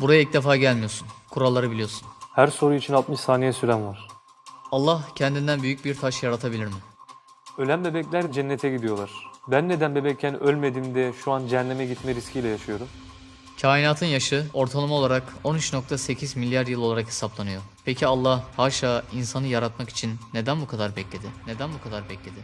Buraya ilk defa gelmiyorsun. Kuralları biliyorsun. Her soru için 60 saniye süren var. Allah kendinden büyük bir taş yaratabilir mi? Ölen bebekler cennete gidiyorlar. Ben neden bebekken ölmedim de şu an cehenneme gitme riskiyle yaşıyorum? Kainatın yaşı ortalama olarak 13.8 milyar yıl olarak hesaplanıyor. Peki Allah haşa insanı yaratmak için neden bu kadar bekledi? Neden bu kadar bekledi?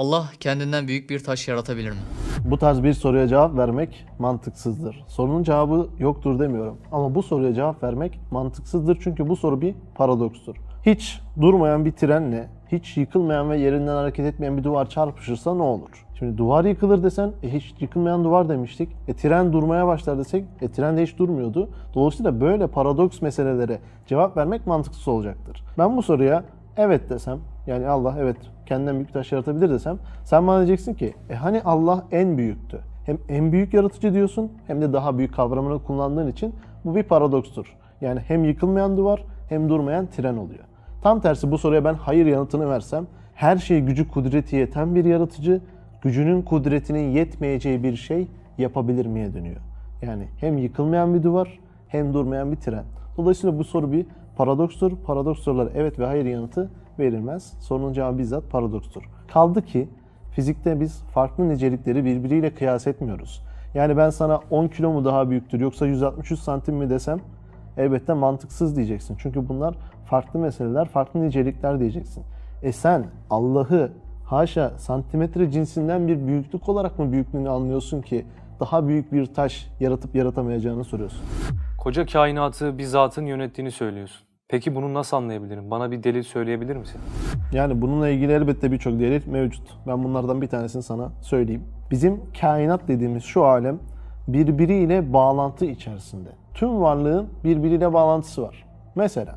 Allah kendinden büyük bir taş yaratabilir mi? Bu tarz bir soruya cevap vermek mantıksızdır. Sorunun cevabı yoktur demiyorum. Ama bu soruya cevap vermek mantıksızdır çünkü bu soru bir paradokstur. Hiç durmayan bir trenle, hiç yıkılmayan ve yerinden hareket etmeyen bir duvar çarpışırsa ne olur? Şimdi duvar yıkılır desen, e hiç yıkılmayan duvar demiştik. E tren durmaya başlar desek, e tren de hiç durmuyordu. Dolayısıyla böyle paradoks meselelere cevap vermek mantıksız olacaktır. Ben bu soruya evet desem, yani Allah evet kendinden büyük taş yaratabilir desem, sen bana diyeceksin ki, e hani Allah en büyüktü. Hem en büyük yaratıcı diyorsun, hem de daha büyük kavramını kullandığın için bu bir paradokstur. Yani hem yıkılmayan duvar, hem durmayan tren oluyor. Tam tersi bu soruya ben hayır yanıtını versem, her şey gücü kudreti yeten bir yaratıcı, gücünün kudretinin yetmeyeceği bir şey yapabilir miye dönüyor. Yani hem yıkılmayan bir duvar hem durmayan bir tren. Dolayısıyla bu soru bir paradokstur. Paradoks sorulara evet ve hayır yanıtı verilmez. Sorunun cevabı bizzat paradokstur. Kaldı ki fizikte biz farklı nicelikleri birbiriyle kıyas etmiyoruz. Yani ben sana 10 kilo mu daha büyüktür yoksa 163 santim mi desem elbette mantıksız diyeceksin. Çünkü bunlar farklı meseleler, farklı nicelikler diyeceksin. E sen Allah'ı haşa santimetre cinsinden bir büyüklük olarak mı büyüklüğünü anlıyorsun ki daha büyük bir taş yaratıp yaratamayacağını soruyorsun. Koca kainatı bir zatın yönettiğini söylüyorsun. Peki bunu nasıl anlayabilirim? Bana bir delil söyleyebilir misin? Yani bununla ilgili elbette birçok delil mevcut. Ben bunlardan bir tanesini sana söyleyeyim. Bizim kainat dediğimiz şu alem birbiriyle bağlantı içerisinde. Tüm varlığın birbiriyle bağlantısı var. Mesela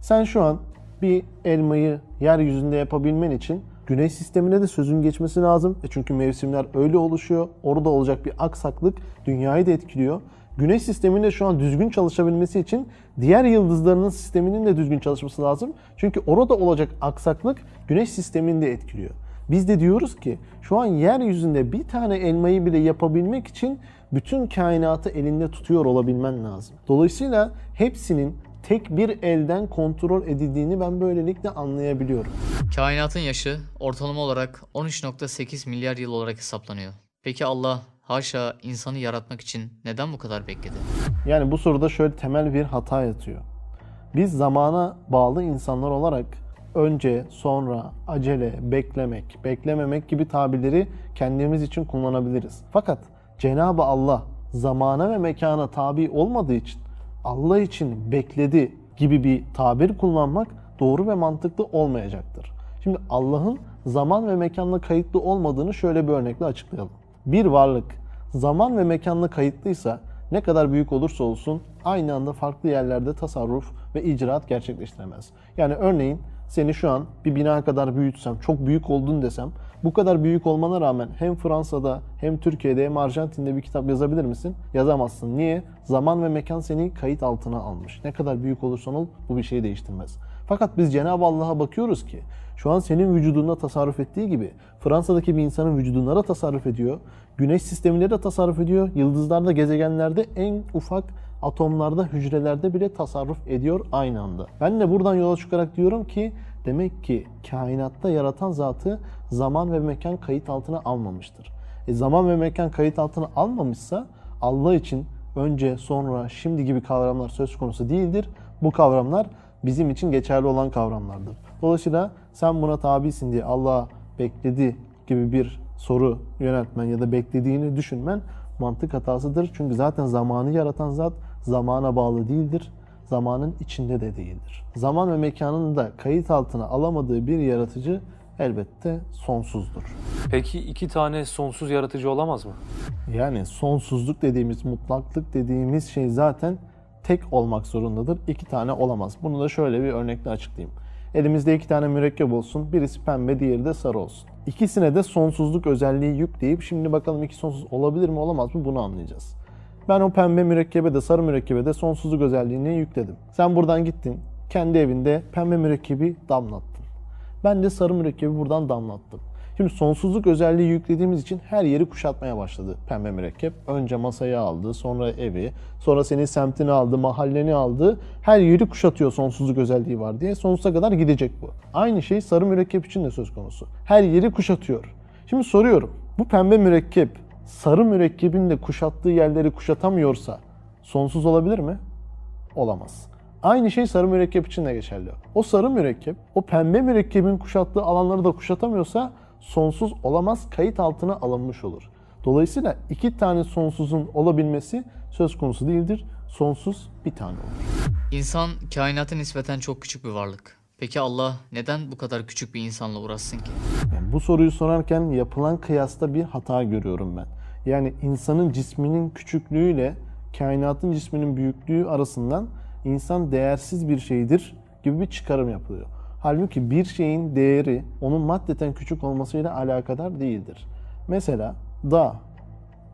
sen şu an bir elmayı yeryüzünde yapabilmen için Güneş sistemine de sözün geçmesi lazım. E çünkü mevsimler öyle oluşuyor. Orada olacak bir aksaklık dünyayı da etkiliyor. Güneş sisteminin de şu an düzgün çalışabilmesi için diğer yıldızlarının sisteminin de düzgün çalışması lazım. Çünkü orada olacak aksaklık güneş sistemini de etkiliyor. Biz de diyoruz ki şu an yeryüzünde bir tane elmayı bile yapabilmek için bütün kainatı elinde tutuyor olabilmen lazım. Dolayısıyla hepsinin tek bir elden kontrol edildiğini ben böylelikle anlayabiliyorum. Kainatın yaşı ortalama olarak 13.8 milyar yıl olarak hesaplanıyor. Peki Allah haşa insanı yaratmak için neden bu kadar bekledi? Yani bu soruda şöyle temel bir hata yatıyor. Biz zamana bağlı insanlar olarak önce, sonra, acele, beklemek, beklememek gibi tabirleri kendimiz için kullanabiliriz. Fakat Cenab-ı Allah zamana ve mekana tabi olmadığı için Allah için bekledi gibi bir tabir kullanmak doğru ve mantıklı olmayacaktır. Şimdi Allah'ın zaman ve mekanla kayıtlı olmadığını şöyle bir örnekle açıklayalım. Bir varlık zaman ve mekanla kayıtlıysa ne kadar büyük olursa olsun aynı anda farklı yerlerde tasarruf ve icraat gerçekleştiremez. Yani örneğin seni şu an bir bina kadar büyütsem, çok büyük oldun desem, bu kadar büyük olmana rağmen hem Fransa'da hem Türkiye'de hem Arjantin'de bir kitap yazabilir misin? Yazamazsın. Niye? Zaman ve mekan seni kayıt altına almış. Ne kadar büyük olursan ol bu bir şeyi değiştirmez. Fakat biz Cenab-ı Allah'a bakıyoruz ki şu an senin vücudunda tasarruf ettiği gibi Fransa'daki bir insanın vücuduna da tasarruf ediyor. Güneş sisteminde de tasarruf ediyor. Yıldızlarda, gezegenlerde en ufak atomlarda, hücrelerde bile tasarruf ediyor aynı anda. Ben de buradan yola çıkarak diyorum ki demek ki kainatta yaratan zatı zaman ve mekan kayıt altına almamıştır. E zaman ve mekan kayıt altına almamışsa Allah için önce, sonra, şimdi gibi kavramlar söz konusu değildir. Bu kavramlar bizim için geçerli olan kavramlardır. Dolayısıyla sen buna tabisin diye Allah bekledi gibi bir soru yöneltmen ya da beklediğini düşünmen mantık hatasıdır. Çünkü zaten zamanı yaratan zat zamana bağlı değildir. Zamanın içinde de değildir. Zaman ve mekanın da kayıt altına alamadığı bir yaratıcı elbette sonsuzdur. Peki iki tane sonsuz yaratıcı olamaz mı? Yani sonsuzluk dediğimiz, mutlaklık dediğimiz şey zaten tek olmak zorundadır. İki tane olamaz. Bunu da şöyle bir örnekle açıklayayım. Elimizde iki tane mürekkep olsun. Birisi pembe, diğeri de sarı olsun. İkisine de sonsuzluk özelliği yükleyip şimdi bakalım iki sonsuz olabilir mi olamaz mı bunu anlayacağız. Ben o pembe mürekkebe de sarı mürekkebe de sonsuzluk özelliğini yükledim. Sen buradan gittin. Kendi evinde pembe mürekkebi damlattın. Ben de sarı mürekkebi buradan damlattım. Şimdi sonsuzluk özelliği yüklediğimiz için her yeri kuşatmaya başladı pembe mürekkep. Önce masayı aldı, sonra evi, sonra senin semtini aldı, mahalleni aldı. Her yeri kuşatıyor sonsuzluk özelliği var diye. Sonsuza kadar gidecek bu. Aynı şey sarı mürekkep için de söz konusu. Her yeri kuşatıyor. Şimdi soruyorum. Bu pembe mürekkep sarı mürekkebin de kuşattığı yerleri kuşatamıyorsa sonsuz olabilir mi? Olamaz. Aynı şey sarı mürekkep için de geçerli. O sarı mürekkep, o pembe mürekkebin kuşattığı alanları da kuşatamıyorsa sonsuz olamaz, kayıt altına alınmış olur. Dolayısıyla iki tane sonsuzun olabilmesi söz konusu değildir. Sonsuz bir tane olur. İnsan kainata nispeten çok küçük bir varlık. Peki Allah neden bu kadar küçük bir insanla uğraşsın ki? Yani bu soruyu sorarken yapılan kıyasta bir hata görüyorum ben. Yani insanın cisminin küçüklüğüyle kainatın cisminin büyüklüğü arasından insan değersiz bir şeydir gibi bir çıkarım yapılıyor. Halbuki bir şeyin değeri onun maddeten küçük olmasıyla alakadar değildir. Mesela dağ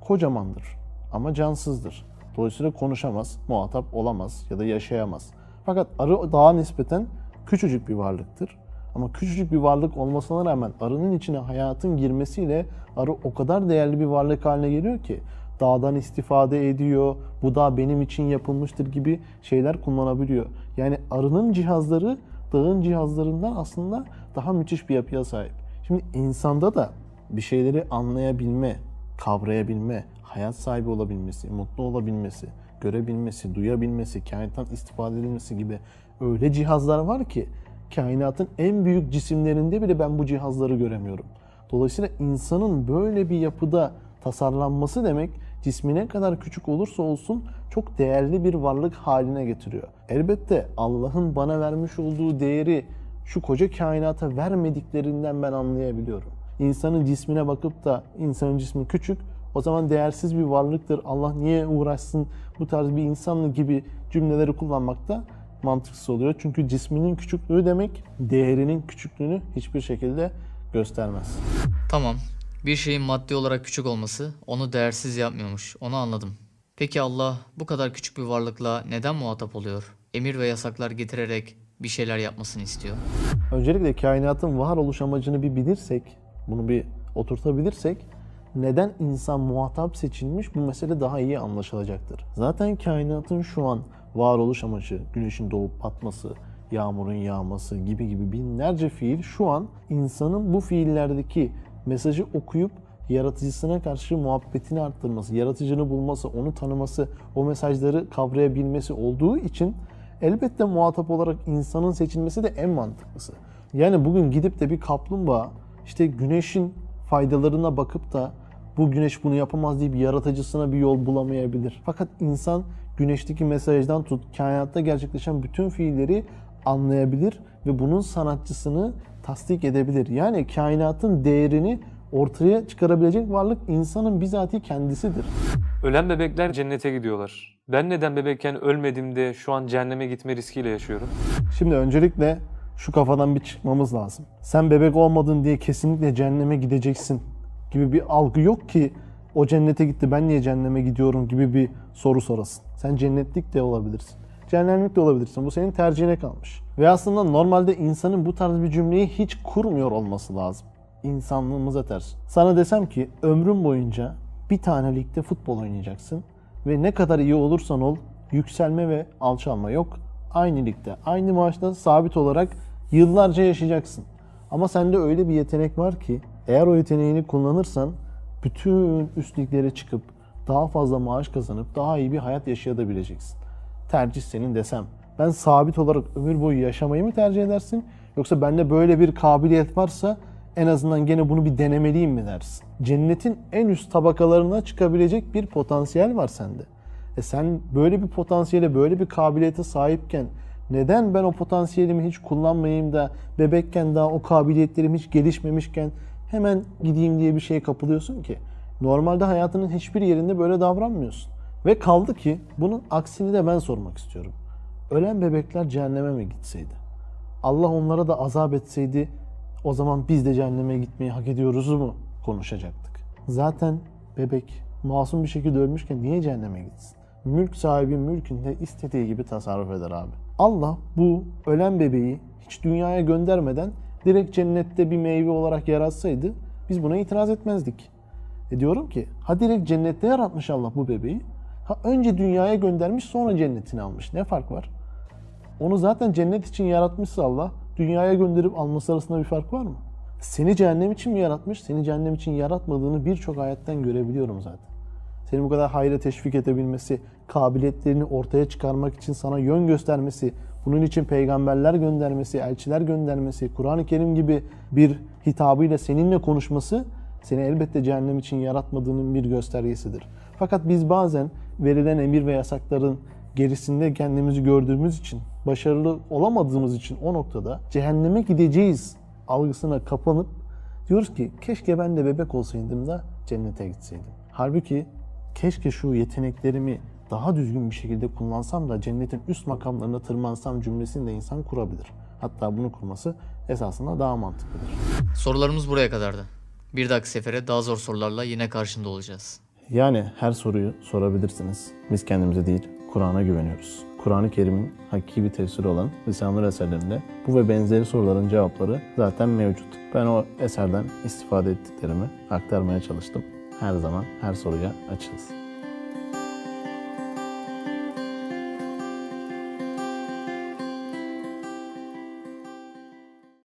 kocamandır ama cansızdır. Dolayısıyla konuşamaz, muhatap olamaz ya da yaşayamaz. Fakat arı dağa nispeten küçücük bir varlıktır. Ama küçücük bir varlık olmasına rağmen arının içine hayatın girmesiyle arı o kadar değerli bir varlık haline geliyor ki dağdan istifade ediyor, bu dağ benim için yapılmıştır gibi şeyler kullanabiliyor. Yani arının cihazları dağın cihazlarından aslında daha müthiş bir yapıya sahip. Şimdi insanda da bir şeyleri anlayabilme, kavrayabilme, hayat sahibi olabilmesi, mutlu olabilmesi, görebilmesi, duyabilmesi, kainattan istifade edilmesi gibi öyle cihazlar var ki kainatın en büyük cisimlerinde bile ben bu cihazları göremiyorum. Dolayısıyla insanın böyle bir yapıda tasarlanması demek cismine kadar küçük olursa olsun çok değerli bir varlık haline getiriyor. Elbette Allah'ın bana vermiş olduğu değeri şu koca kainata vermediklerinden ben anlayabiliyorum. İnsanın cismine bakıp da insanın cismi küçük, o zaman değersiz bir varlıktır. Allah niye uğraşsın bu tarz bir insanlı gibi cümleleri kullanmakta mantıksız oluyor. Çünkü cisminin küçüklüğü demek değerinin küçüklüğünü hiçbir şekilde göstermez. Tamam. Bir şeyin maddi olarak küçük olması onu değersiz yapmıyormuş. Onu anladım. Peki Allah bu kadar küçük bir varlıkla neden muhatap oluyor? Emir ve yasaklar getirerek bir şeyler yapmasını istiyor. Öncelikle kainatın varoluş amacını bir bilirsek, bunu bir oturtabilirsek neden insan muhatap seçilmiş bu mesele daha iyi anlaşılacaktır. Zaten kainatın şu an varoluş amacı, güneşin doğup batması, yağmurun yağması gibi gibi binlerce fiil şu an insanın bu fiillerdeki mesajı okuyup yaratıcısına karşı muhabbetini arttırması, yaratıcını bulması, onu tanıması, o mesajları kavrayabilmesi olduğu için elbette muhatap olarak insanın seçilmesi de en mantıklısı. Yani bugün gidip de bir kaplumbağa işte güneşin faydalarına bakıp da bu güneş bunu yapamaz deyip yaratıcısına bir yol bulamayabilir. Fakat insan güneşteki mesajdan tut kainatta gerçekleşen bütün fiilleri anlayabilir ve bunun sanatçısını tasdik edebilir. Yani kainatın değerini ortaya çıkarabilecek varlık insanın bizatihi kendisidir. Ölen bebekler cennete gidiyorlar. Ben neden bebekken ölmedim de şu an cehenneme gitme riskiyle yaşıyorum? Şimdi öncelikle şu kafadan bir çıkmamız lazım. Sen bebek olmadın diye kesinlikle cehenneme gideceksin gibi bir algı yok ki o cennete gitti ben niye cehenneme gidiyorum gibi bir soru sorasın. Sen cennetlik de olabilirsin. Cehennemlik de olabilirsin. Bu senin tercihine kalmış. Ve aslında normalde insanın bu tarz bir cümleyi hiç kurmuyor olması lazım. İnsanlığımıza ters. Sana desem ki ömrün boyunca bir tane ligde futbol oynayacaksın ve ne kadar iyi olursan ol yükselme ve alçalma yok. Aynı ligde, aynı maaşta sabit olarak yıllarca yaşayacaksın. Ama sende öyle bir yetenek var ki eğer o yeteneğini kullanırsan bütün üst liglere çıkıp daha fazla maaş kazanıp daha iyi bir hayat yaşayabileceksin. Tercih senin desem. Ben sabit olarak ömür boyu yaşamayı mı tercih edersin? Yoksa bende böyle bir kabiliyet varsa en azından gene bunu bir denemeliyim mi dersin? Cennetin en üst tabakalarına çıkabilecek bir potansiyel var sende. E sen böyle bir potansiyele, böyle bir kabiliyete sahipken neden ben o potansiyelimi hiç kullanmayayım da bebekken daha o kabiliyetlerim hiç gelişmemişken hemen gideyim diye bir şeye kapılıyorsun ki? Normalde hayatının hiçbir yerinde böyle davranmıyorsun. Ve kaldı ki bunun aksini de ben sormak istiyorum. Ölen bebekler cehenneme mi gitseydi? Allah onlara da azap etseydi o zaman biz de cehenneme gitmeyi hak ediyoruz mu konuşacaktık. Zaten bebek masum bir şekilde ölmüşken niye cehenneme gitsin? Mülk sahibi mülkünde istediği gibi tasarruf eder abi. Allah bu ölen bebeği hiç dünyaya göndermeden direkt cennette bir meyve olarak yaratsaydı biz buna itiraz etmezdik. E diyorum ki ha direkt cennette yaratmış Allah bu bebeği. Ha önce dünyaya göndermiş sonra cennetini almış. Ne fark var? Onu zaten cennet için yaratmışsa Allah, dünyaya gönderip alması arasında bir fark var mı? Seni cehennem için mi yaratmış? Seni cehennem için yaratmadığını birçok ayetten görebiliyorum zaten. Seni bu kadar hayra teşvik edebilmesi, kabiliyetlerini ortaya çıkarmak için sana yön göstermesi, bunun için peygamberler göndermesi, elçiler göndermesi, Kur'an-ı Kerim gibi bir hitabıyla seninle konuşması seni elbette cehennem için yaratmadığının bir göstergesidir. Fakat biz bazen verilen emir ve yasakların gerisinde kendimizi gördüğümüz için, başarılı olamadığımız için o noktada cehenneme gideceğiz algısına kapanıp diyoruz ki keşke ben de bebek olsaydım da cennete gitseydim. Halbuki keşke şu yeteneklerimi daha düzgün bir şekilde kullansam da cennetin üst makamlarına tırmansam cümlesini de insan kurabilir. Hatta bunu kurması esasında daha mantıklıdır. Sorularımız buraya kadardı. Bir dahaki sefere daha zor sorularla yine karşında olacağız. Yani her soruyu sorabilirsiniz. Biz kendimize değil, Kur'an'a güveniyoruz. Kur'an-ı Kerim'in hakiki bir tefsiri olan Lisanur eserlerinde bu ve benzeri soruların cevapları zaten mevcut. Ben o eserden istifade ettiklerimi aktarmaya çalıştım. Her zaman her soruya açığız.